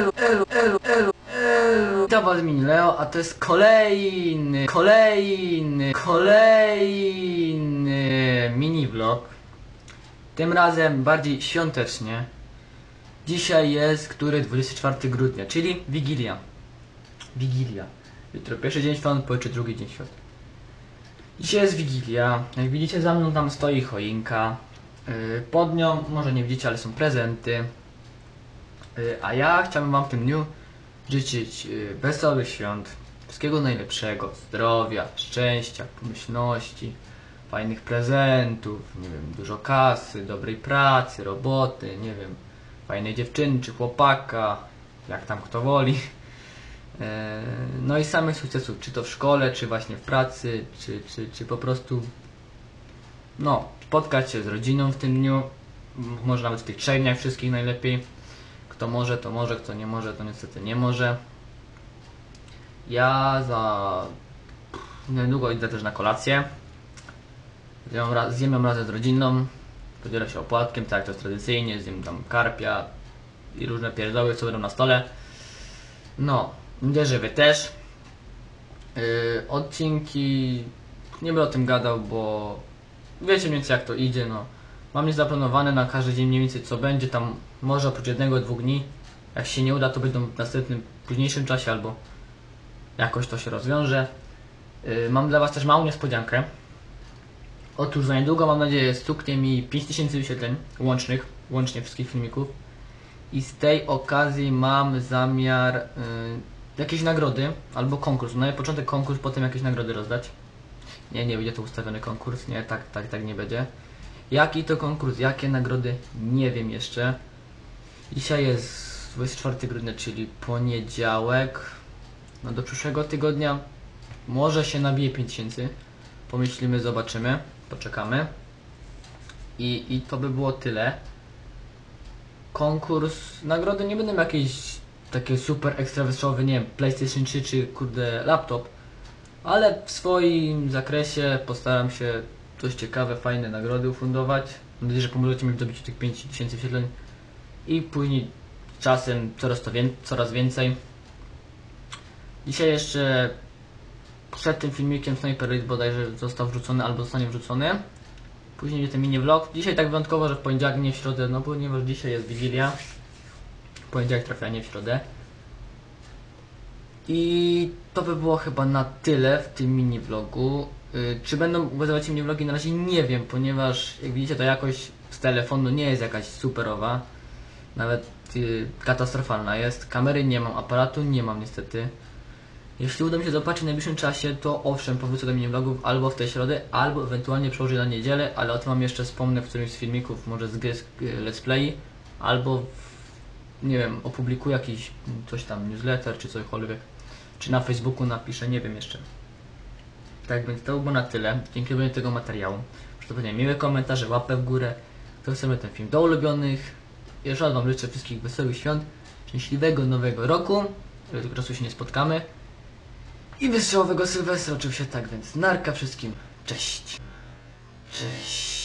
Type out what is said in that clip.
elu, elu, elu, elu, elu. Was mini Leo, a to jest kolejny, kolejny, kolejny mini vlog. Tym razem bardziej świątecznie. Dzisiaj jest, który 24 grudnia, czyli Wigilia. Wigilia. Jutro pierwszy dzień świąt, pojutrze drugi dzień świąt. Dzisiaj jest Wigilia. Jak widzicie za mną tam stoi choinka. Yy, Pod nią, może nie widzicie, ale są prezenty. Yy, A ja chciałbym wam w tym dniu życzyć yy, wesołych świąt. Wszystkiego najlepszego. Zdrowia, szczęścia, pomyślności, fajnych prezentów, nie wiem, dużo kasy, dobrej pracy, roboty, nie wiem, fajnej dziewczyny czy chłopaka, jak tam kto woli. E, No i samych sukcesów, czy to w szkole, czy właśnie w pracy, czy, czy, czy po prostu no, spotkać się z rodziną w tym dniu, może nawet w tych trzech dniach wszystkich najlepiej. Kto może, to może, kto nie może, to niestety nie może. Ja za niedługo idę też na kolację. Zjem, ją razem z rodziną, podzielę się opłatkiem, tak jak to jest tradycyjnie, zjem tam karpia i różne pierdoły, co będą na stole. No, że wy też. Yy, odcinki nie będę o tym gadał, bo wiecie mniej więcej jak to idzie, no. Mam je zaplanowane na każdy dzień mniej więcej co będzie, tam może oprócz jednego, dwóch dni. Jak się nie uda, to będą w następnym, późniejszym czasie albo jakoś to się rozwiąże. Yy, mam dla Was też małą niespodziankę. Otóż za niedługo, mam nadzieję, stuknie mi 5000 wyświetleń łącznych, łącznie wszystkich filmików. I z tej okazji mam zamiar y, jakieś nagrody albo konkurs. Na początek konkurs, potem jakieś nagrody rozdać. Nie, nie będzie to ustawiony konkurs. Nie, tak, tak, tak nie będzie. Jaki to konkurs, jakie nagrody, nie wiem jeszcze. Dzisiaj jest 24 grudnia, czyli poniedziałek. No do przyszłego tygodnia może się nabije 5000. Pomyślimy, zobaczymy, poczekamy. I, I to by było tyle konkurs, nagrody nie będą jakieś takie super ekstra nie wiem, PlayStation 3 czy kurde laptop, ale w swoim zakresie postaram się coś ciekawe, fajne nagrody ufundować. Mam nadzieję, że pomożecie mi w tych 5000 wyświetleń i później czasem coraz, to wię- coraz więcej. Dzisiaj jeszcze przed tym filmikiem Sniper Raid bodajże został wrzucony albo zostanie wrzucony. Później będzie ten mini vlog. Dzisiaj tak wyjątkowo, że w poniedziałek, nie w środę, no ponieważ dzisiaj jest Wigilia. Poniedziałek trafia nie w środę. I to by było chyba na tyle w tym mini vlogu. Yy, czy będą się mini vlogi? Na razie nie wiem, ponieważ jak widzicie to jakość z telefonu nie jest jakaś superowa. Nawet yy, katastrofalna jest. Kamery nie mam, aparatu nie mam niestety. Jeśli uda mi się zobaczyć w najbliższym czasie, to owszem, powrócę do minivlogów albo w tej środę, albo ewentualnie przełożę na niedzielę, ale o tym wam jeszcze wspomnę w którymś z filmików, może z gry z y, Let's Play, albo w, nie wiem, opublikuję jakiś coś tam, newsletter czy cokolwiek, czy na Facebooku napiszę, nie wiem jeszcze. Tak więc to było na tyle. Dzięki za tego materiału. Przystąpienie miłe komentarze, łapę w górę. Kto chce ten film do ulubionych. Jeszcze Wam życzę wszystkich wesołych świąt, szczęśliwego nowego roku, którego czasu się nie spotkamy. I wystrzałowego Sylwestra oczywiście tak, więc narka wszystkim. Cześć. Cześć.